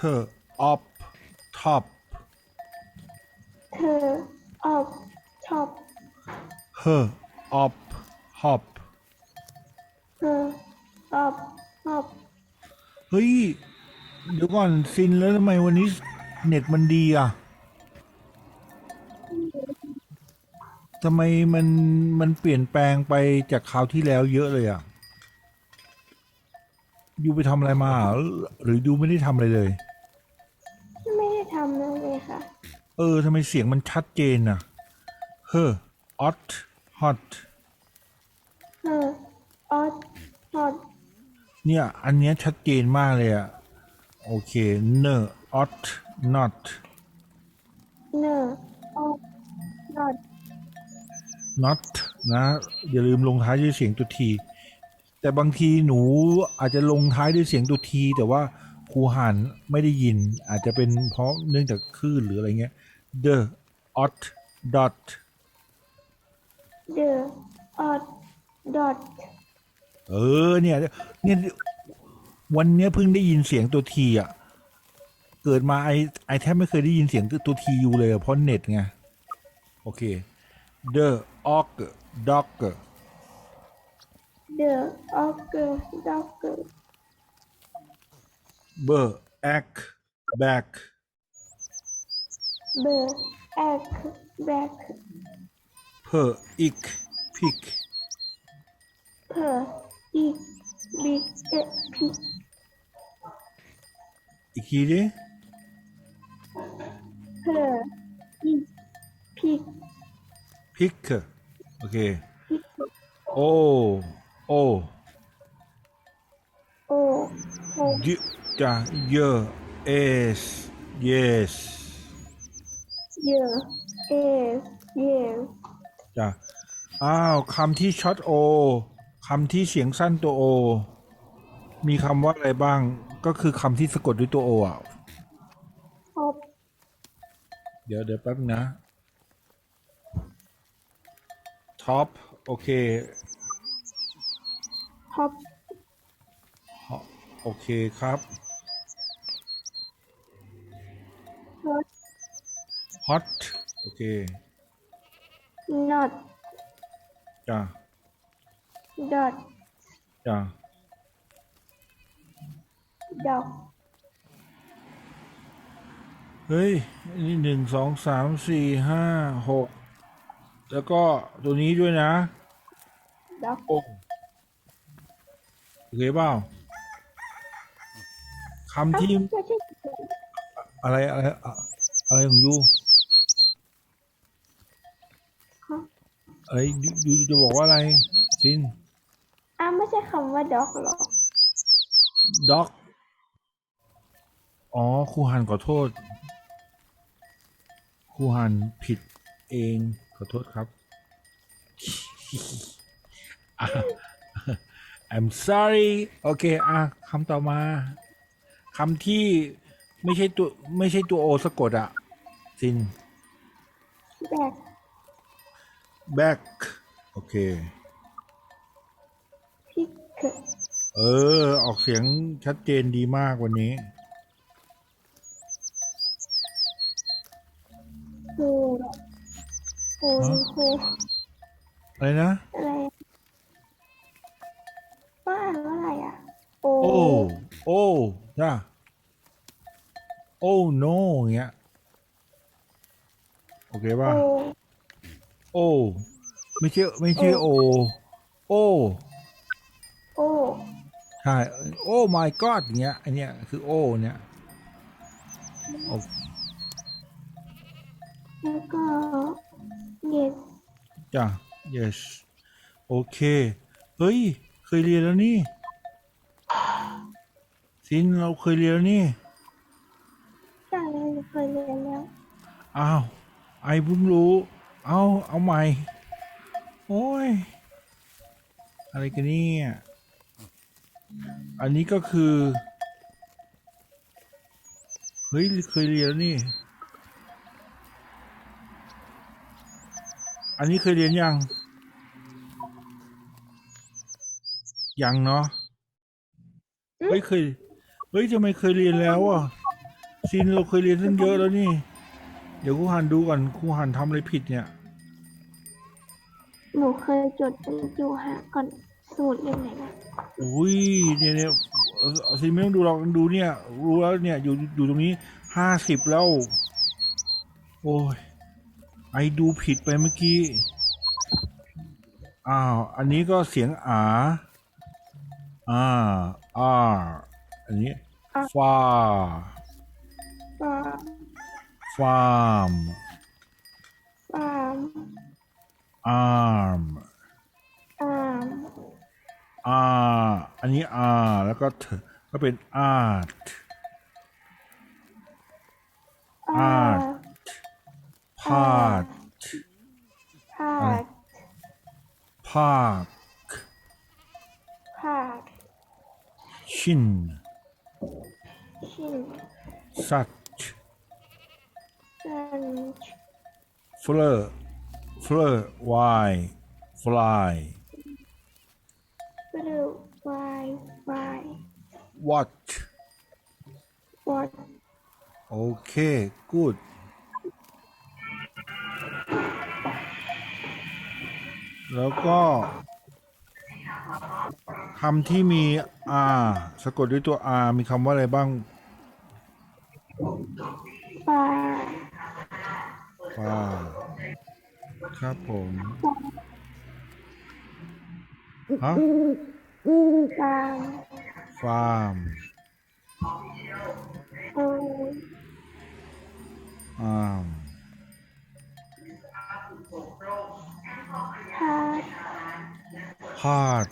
her up top เธอออกชอบ her up hop เธอออกชอบเฮ้ย เดี๋ยวก่อนซินแล้วทำไมวันนี้เน็ตมันดีอะทำไมมันมันเปลี่ยนแปลงไปจากคราวที่แล้วเยอะเลยอะ ยูไปทำอะไรมาเหรอหรือยูไม่ได้ทำอะไรเลย ไม่ได้ทำเลยค่ะ เออทำไมเสียงมันชัดเจนอะ her hot hot เธอออกชอบเนี่ย อันเนี้ยชัดเจนมากเลยอะโอเค ner hot not เนอออกนอด not นะ อย่าลืมลงท้ายด้วยเสียงตัวที แต่บางทีหนูอาจจะลงท้ายด้วยเสียงตัวที แต่ว่าครูหันไม่ได้ยินอาจจะเป็นเพราะเนื่องจากคลื่นหรืออะไรเงี้ย the ot dot เดอออกดอทเออเนี่ยเนี่ยวันเนี้ยเพิ่งได้ยินเสียงตัวทีอะ เกิดมาไอไอแทบไม่เคยได้ยินเสียงตัวทีอยู่เลยอะเพราะเน็ตไง โอเค the og dog เดอออกเก b ack back เบอร์แอกแบก per ick pick เพออีกบิ๊ก เอพิกอีกทีดิเพออีกพิก pick โอเคโอโอโอโอ y จ้ะ y s yes เยอะเอสเยสจ้ะอ้าวคำที่ช็อตโอคำที่เสียงสั้นตัวโอ มีคำว่าอะไรบ้าง ก็คือคำที่สะกดด้วยตัวโออะฮอปเดี๋ยวเดี๋ยวแป๊บนะ ท็อป โอเคฮอปโอเคครับ ฮอตโอเคนอตจ้ะดอทจ้ะดอกเฮ้ย นี่หนึ่งสองสามสี่ห้าหกแล้วก็ตัวนี้ด้วยนะดอกโอ้โอเคเปล่าคำที่ไม่ใช่อะไรอะไร อะอะไรของยู ฮะ อะไรยูยูจะบอกว่าอะไรซินอ้าวไม่ใช่คำว่าดอกหรอด็อกอ๋อครูหันขอโทษครูหันผิดเองขอโทษครับอะ I'm sorry โอเคอะคำต่อมาคำที่ไม่ใช่ตัวไม่ใช่ตัวโอสะกดอะซิน แบก back โอเค พิกเออ ออกเสียงชัดเจนดีมากวันนี้โฮโฮโฮอะไรนะ อะไรว่าอ่านว่าอะไรอะ โอโอ้ โอ้จ้าโอ้ no อย่างเงี้ย โอเคโอป่ะ โอ้ ไม่ใช่ไม่ใช่โอ โอ้ โอใช่ โอ้ my god อย่างเงี้ย อันเนี้ยคือโอ้เนี่ยโอแล้วก็ yes จ้า yes โอเค เฮ้ย เคยเรียนแล้วนี่ซินเราเคยเรียนแล้วนี่ใช่เคยเรียนแล้ว อ้าว ไอเพิ่งรู้ เอาเอาใหม่ โอ้ย อะไรกันเนี่ย อันนี้ก็คือ เฮ้ย เคยเรียนแล้วนี่ อันนี้เคยเรียนยัง ยังเนาะ เฮ้ยเคย เฮ้ยทำไมเคยเรียนแล้วอะซินเราเคยเรียนตั้งเยอะแล้วนี่ เดี๋ยวครูหันดูก่อนครูหันทำอะไรผิดเนี่ย หนูเคยจดเป็นอยู่หาก่อนสมุดเล่มไหนนะอุ้ยเนี่ยเนี่ยเออซินไม่ต้องดูหรอกดูเนี่ย รู้แล้วเนี่ยอยู่อยู่ตรงนี้ห้าสิบแล้ว โอ้ยไอดูผิดไปเมื่อกี้ อ้าว อันนี้ก็เสียงอาอ่าอ่าอันนี้ฟาฟาฟาร์มฟาร์ม อาร์มอาร์มอาอันนี้อาแล้วก็เถก็เป็นอาร์ตอาร์พาดพาดภาคพาดชินชินสัตซันเฟลอเฟลอวายฟลายบลูไวไววัตวอตโอเค good แล้วก็คำที่มี R สะกดด้วยตัว R มีคำว่าอะไรบ้าง ปลา ปลา ครับผมฮะฟาร์มฟาร์มโออ่ามพาดพาด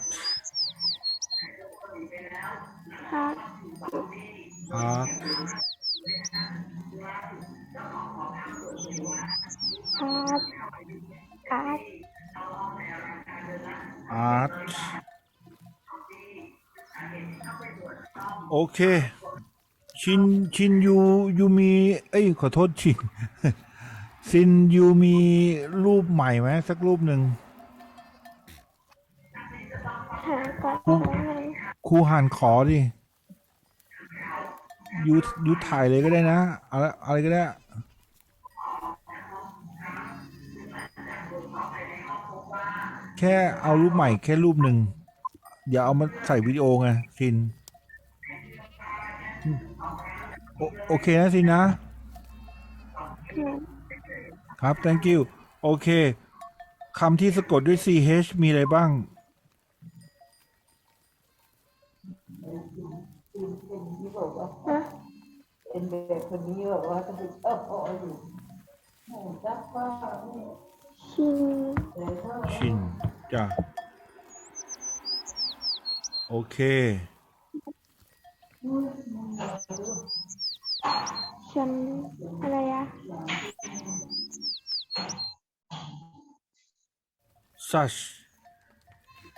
อาร์ตอาร์ตโอเค ชินชินยูยูมีเอ้ยขอโทษชินซินยูมีรูปใหม่ไหมสักรูปหนึ่งหาก่อนแล้วไงครูหันขอดิยูยูถ่ายเลยก็ได้นะอะไรอะไรก็ได้ แค่เอารูปใหม่แค่รูปหนึ่งอย่าเอามาใส่วิดีโอไงซินโอโอเคนะซินนะ ครับ thank you โอเคคำที่สะกดด้วย ch มีอะไรบ้าง เป็นเด็กคนนี้แบบว่าจะไปชอบพออยู่โอ้จักป้า ชินเลยถ้าชินจ้ะโอเคฉันอะไรอะ such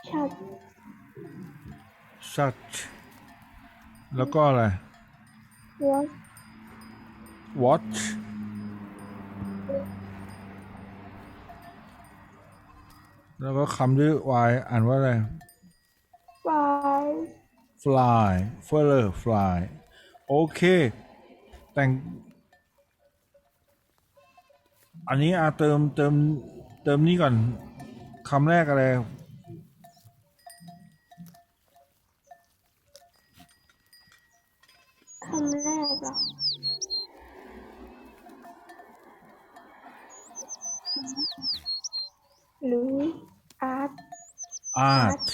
ชัด such แล้วก็อะไรวอ watch แล้วก็คำด้วย y อ่านว่าอะไรไฟ fly fly fly โอเค แต่ง อันนี้อาเติมเติมเติมนี้ก่อนคำแรกอะไร art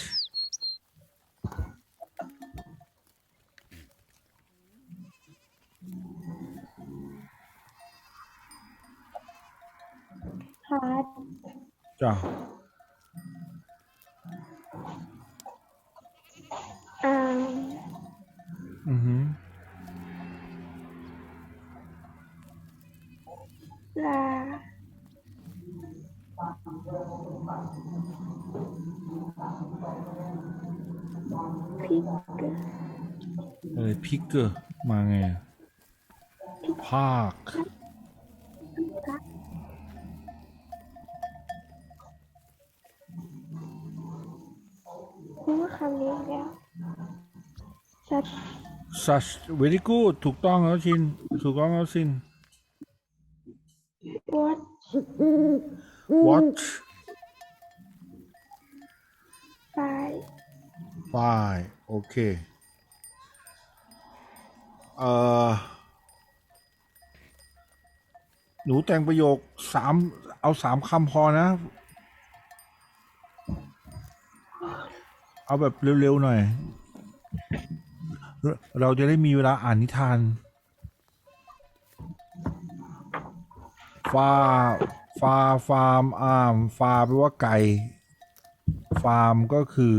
ฮาร์ด จ้ะ อาร์ม อือหือ ลาพิกเก อร์อะไรพิกเกอร์มาไงอะภาคพูดว่าคำนี้อีกแล้วชัด such very good ถูกต้องแล้วชิน ถูกต้องแล้วสิน what watch five five โอเค เอ่อ หนูแต่งประโยคสามเอาสามคำพอนะ เอาแบบเร็วๆหน่อย เราเราจะได้มีเวลาอ่านนิทาน ฟา ฟา ฟาร์ม อามฟาแปลว่าไก่ ฟาร์มก็คือ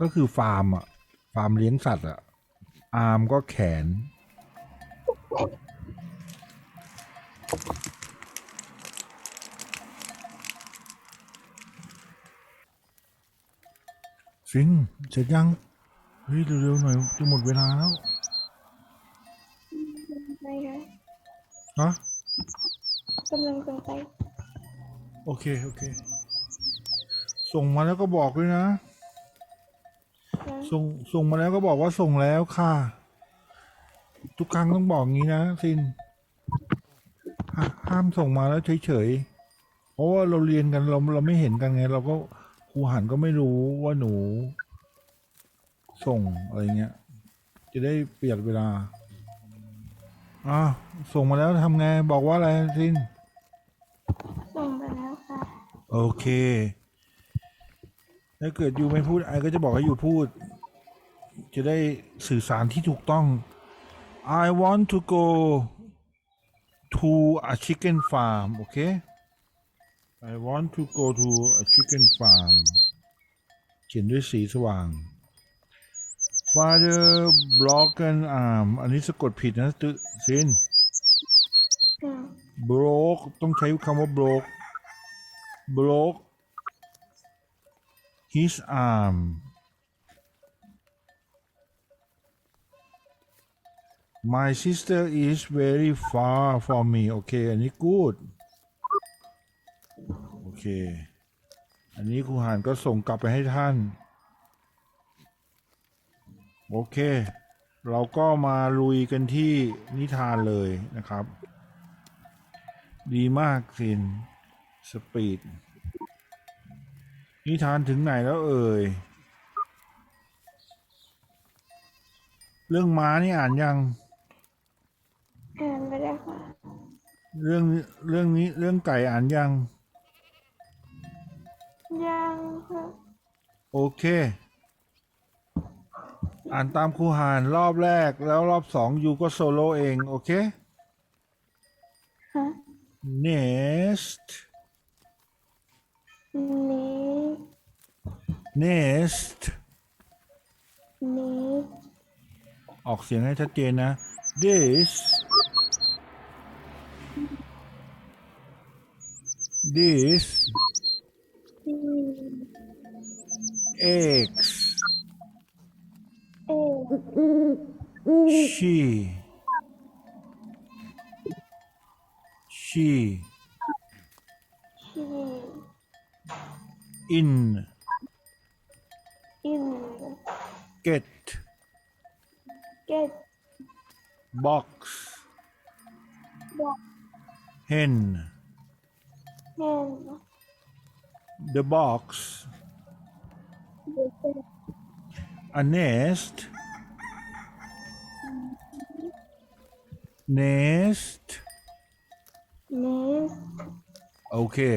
ก็คือฟาร์มอะฟาร์มเลี้ยงสัตว์อะอาร์มก็แขน สิงเสร็จยัง เฮ้ย เร็วๆหน่อย จะหมดเวลาแล้วไปค่ะฮะกำลังส่งไป โอเค โอเค ส่งมาแล้วก็บอกด้วยนะนะ ส่งส่งมาแล้วก็บอกว่าส่งแล้วค่ะ ทุกครั้งต้องบอกงี้นะซินห้าห้ามส่งมาแล้วเฉยๆเพราะว่าเราเรียนกันเราเราไม่เห็นกันไง เราก็ครูหันก็ไม่รู้ว่าหนู ส่งอะไรเงี้ย จะได้ประหยัดเวลาอ้าวส่งมาแล้วทำไงบอกว่าอะไรซินส่งไปแล้วค่ะ โอเค ถ้าเกิดยูไม่พูดไอก็จะบอกให้ยูพูด จะได้สื่อสารที่ถูกต้อง I want to go to a chicken farm โอเค I want to go to a chicken farm เขียนด้วยสีสว่าง Father broken arm อันนี้สะกดผิดนะตึซินค่ะ broke ต้องใช้คำว่า broke broke his arm my sister is very far from me โอเค อันนี้ good โอเค อันนี้ครูหานก็ส่งกลับไปให้ท่าน โอเค เราก็มาลุยกันที่นิทานเลยนะครับ ดีมากสิน สปีด นิทานถึงไหนแล้วเอ่ย เรื่องม้านี่อ่านยัง อ่านไปแล้วค่ะ เรื่องเรื่องนี้เรื่องไก่อ่านยัง ยังค่ะ โอเค อ่านตามครูหานรอบแรกแล้วรอบสองยูก็โซโล่เอง โอเค ค่ะ next นี้ next นี้ ออกเสียงให้ชัดเจนนะ this this ที่ eggs เอ she she ชี In อิน get เก็ต box บอก hen แฮน the box เด็ก a nest nest เนส okay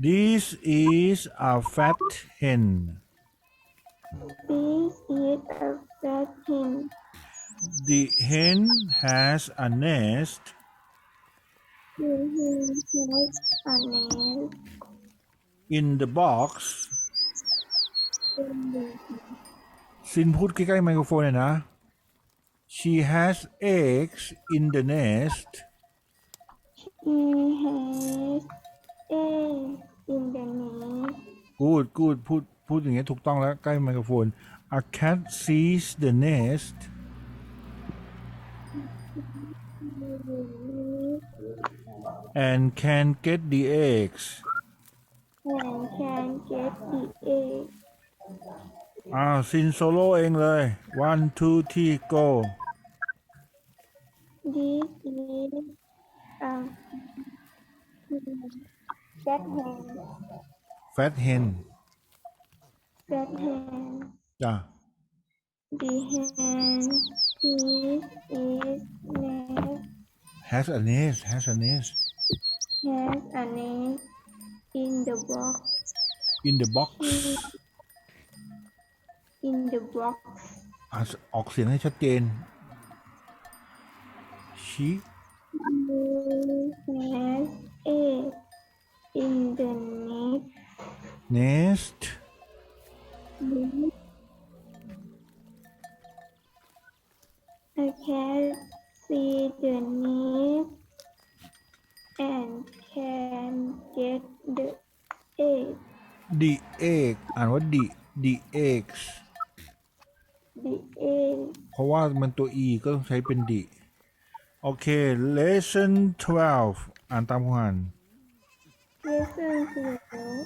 this is a fat hen ปีอีทเอฟเฟกทิน the hen has a nest ยูฮินเฮสอันเนส in the box เป็นเด็กซินพูดใกล้ๆไมโครโฟนหน่อยนะ she has eggs in the nest อีเฮ สเออินเดเนส good good พูดพูดอย่างเงี้ยถูกต้องแล้วใกล้ไมโครโฟน a cat sees the nest and can get the eggs แคนแคนเก็ตดีเออ้าวซินโซโล่เองเลย one two three go this is a fat hen fat hen fat hen จ้ะ the hen is is nest has a nest has a nest has a nest in the box in the box in the box อะออกเสียงให้ชัดเจน she has egg in the nest nest A cat see the nest and can get the egg. the egg อ่านว่า the the eggs The egg เพราะว่ามันตัว e ก็ต้องใช้เป็น the โอเค lesson 12 อ่านตามค วามอ่าน lesson twelve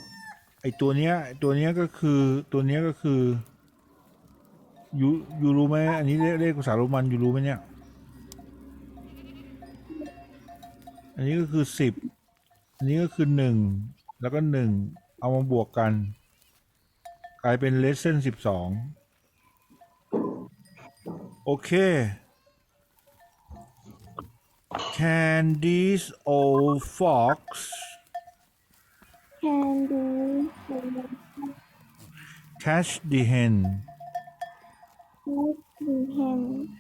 ไอตัวเนี้ยตัวเนี้ยก็คือตัวเนี้ยก็คือยูยูรู้ไหมอันนี้เลขเลขภาษาโรมันยูรู้ไหมเนี่ย อันนี้ก็คือสิบอันนี้ก็คือหนึ่งแล้วก็หนึ่งเอามาบวกกัน กลายเป็นเลสเซ่นสิบสองโอเค Can this old fox can catch the hen? Catch the hen.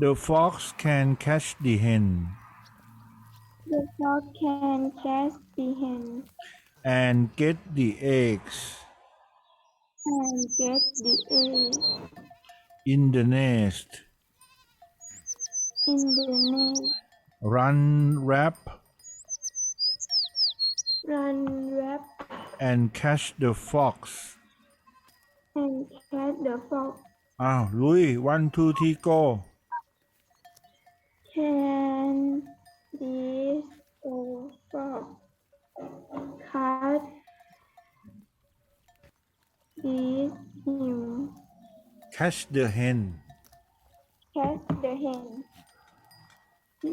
The fox can catch the hen The dog can catch the hen and get the eggs and get the egg in the nest. in the nest. Run, rap, Run, rap, and catch the fox. and catch the fox. อ้าว ลุย one two three go Can this old fox cut this him catch the hen catch the hen?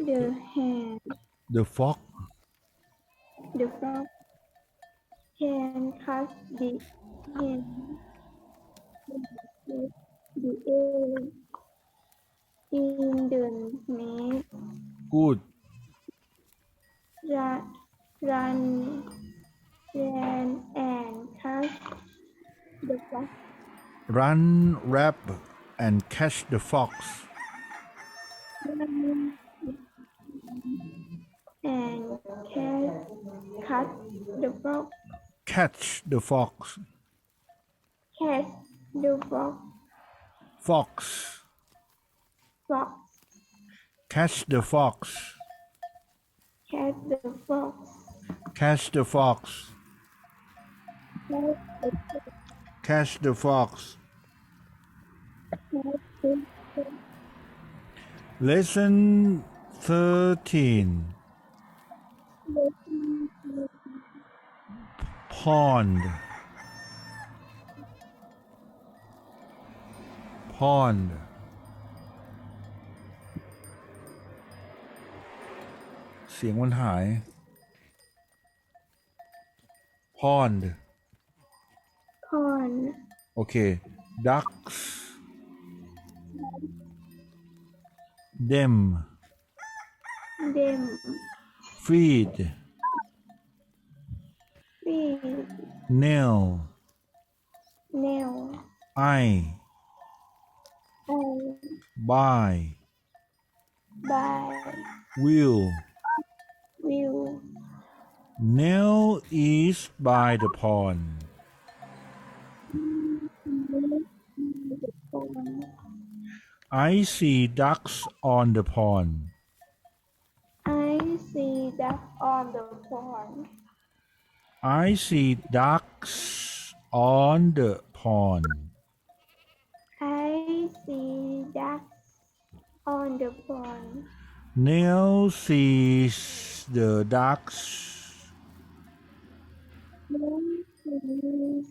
The hen, the fox the fox can catch the hen. The egg in the nest. good run, run, ran, and catch the fox. run rap and catch the fox Run and catch, catch the fox. catch the fox Catch the fox. fox Fox. catch the fox Catch the fox. catch the fox Catch the fox. catch the fox Catch the fox. lesson 13 pond pond เสียงมันหาย pond Corn. โอเค ducks them Them. feed Feed. Nail Nail. I And buy by. will Will. nail is by the pond I see ducks on the pond I see ducks on the pond. I see ducks on the pond. I see ducks on the pond. Neil sees the ducks. Then sees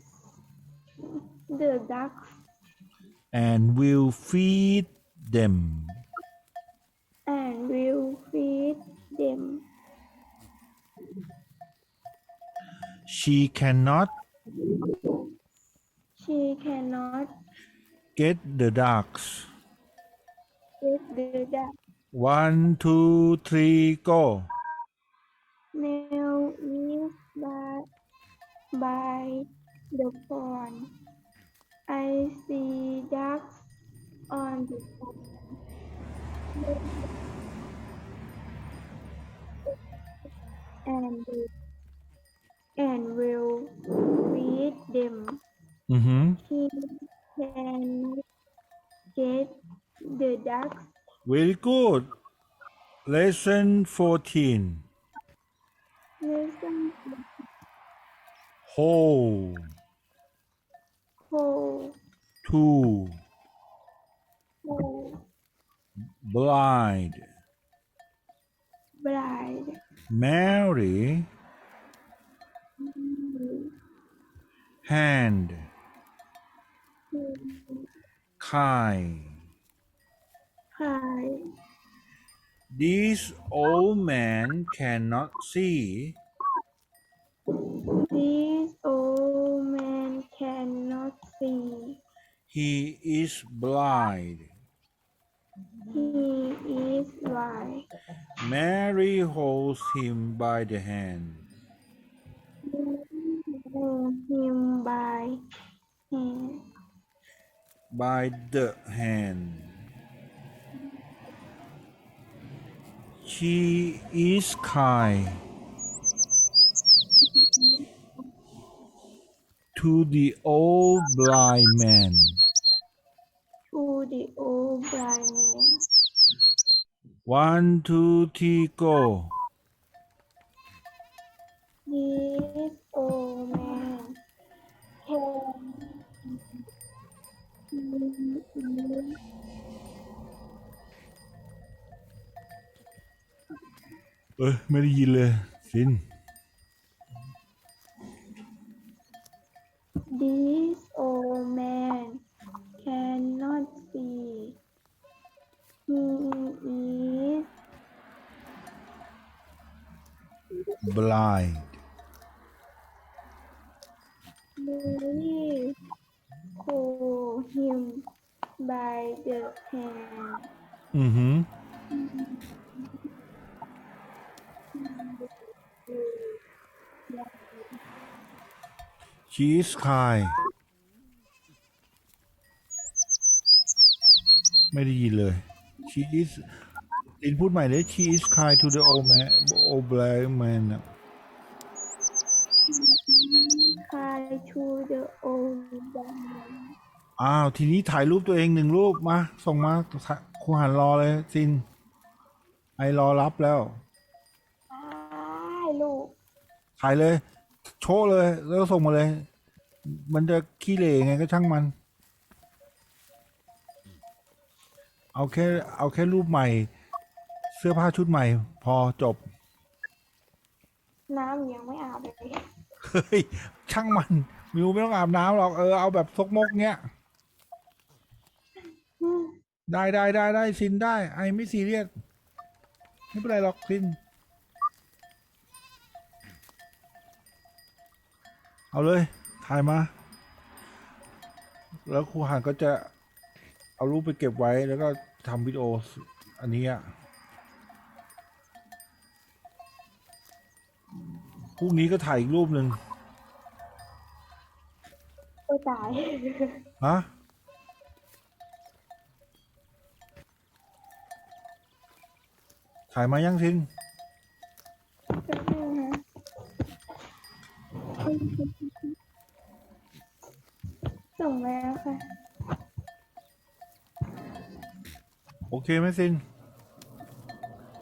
the ducks. And will feed them and she cannot she cannot get the ducks get the duck one two three go Now is by, by the pond. I see ducks on the pond. And and will feed them. อือหือ He can get the ducks. very good lesson 14 Listen whole whole two whole blind bride. Mary hand kind Hi. this old man cannot see This old man cannot see. he is blind He is blind. Mary holds him by the hand him by hand. by the hand she is kind to the old blind man To the old blind man. one two three go This old man can see เอ้ยไม่ได้ยินเลยสิน This old man cannot see. He is blind by the hand. อือหือ she is kind ไม่ได้ยินเลย she is สินพูดใหม่เลย she is kind to the old man old blind man น่ะ Cry to the old man. อ้าว ทีนี้ถ่ายรูปตัวเองหนึ่งรูปมา ส่งมาครูหันรอเลยสิน ไอรอรับแล้วอ้ายลูกถ่ายเลย โชว์เลย แล้วก็ส่งมาเลย มันจะขี้เหร่ไงก็ช่างมัน เอาแค่เอาแค่รูปใหม่ เสื้อผ้าชุดใหม่ พอจบ น้ำยังไม่อาบเลย เฮ้ย ช่างมัน มิวไม่ต้องอาบน้ำหรอก เออ เอาแบบซกมกเงี้ย ได้ได้ได้ได้ซินได้ไอไม่ซีเรียสไม่เป็นไรหรอกซิน เอาเลย ถ่ายมา แล้วครูหานก็จะเอารูปไปเก็บไว้แล้วก็ทำวิดีโออันนี้อะพรุ่งนี้ก็ถ่ายอีกรูปหนึ่งโอ้ตาย ฮะ ถ่ายมายังซินแป๊บนึงนะส่งแล้วค่ะ โอเคไหมซิน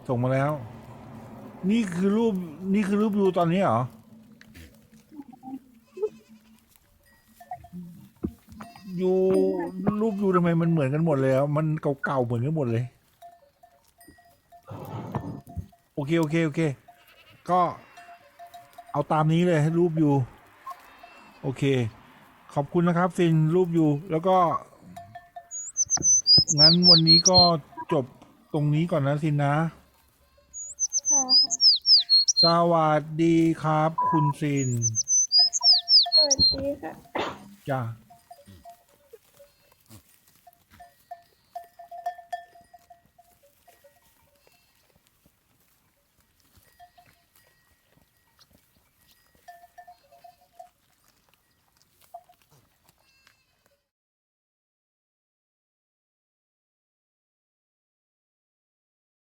ส่งมาแล้ว นี่คือรูปนี่คือรูปยูตอนนี้เหรอ ยูรูปยูทำไมมันเหมือนกันหมดเลยอะมันเก่าๆเหมือนกันหมดเลย โอเค โอเค โอเค ก็เอาตามนี้เลยให้รูปยูโอเค ขอบคุณนะครับซินรูปยูแล้วก็ งั้นวันนี้ก็จบตรงนี้ก่อนนะซินนะ ค่ะสวัสดีครับ คุณซินวัสดีค่ะ จ้า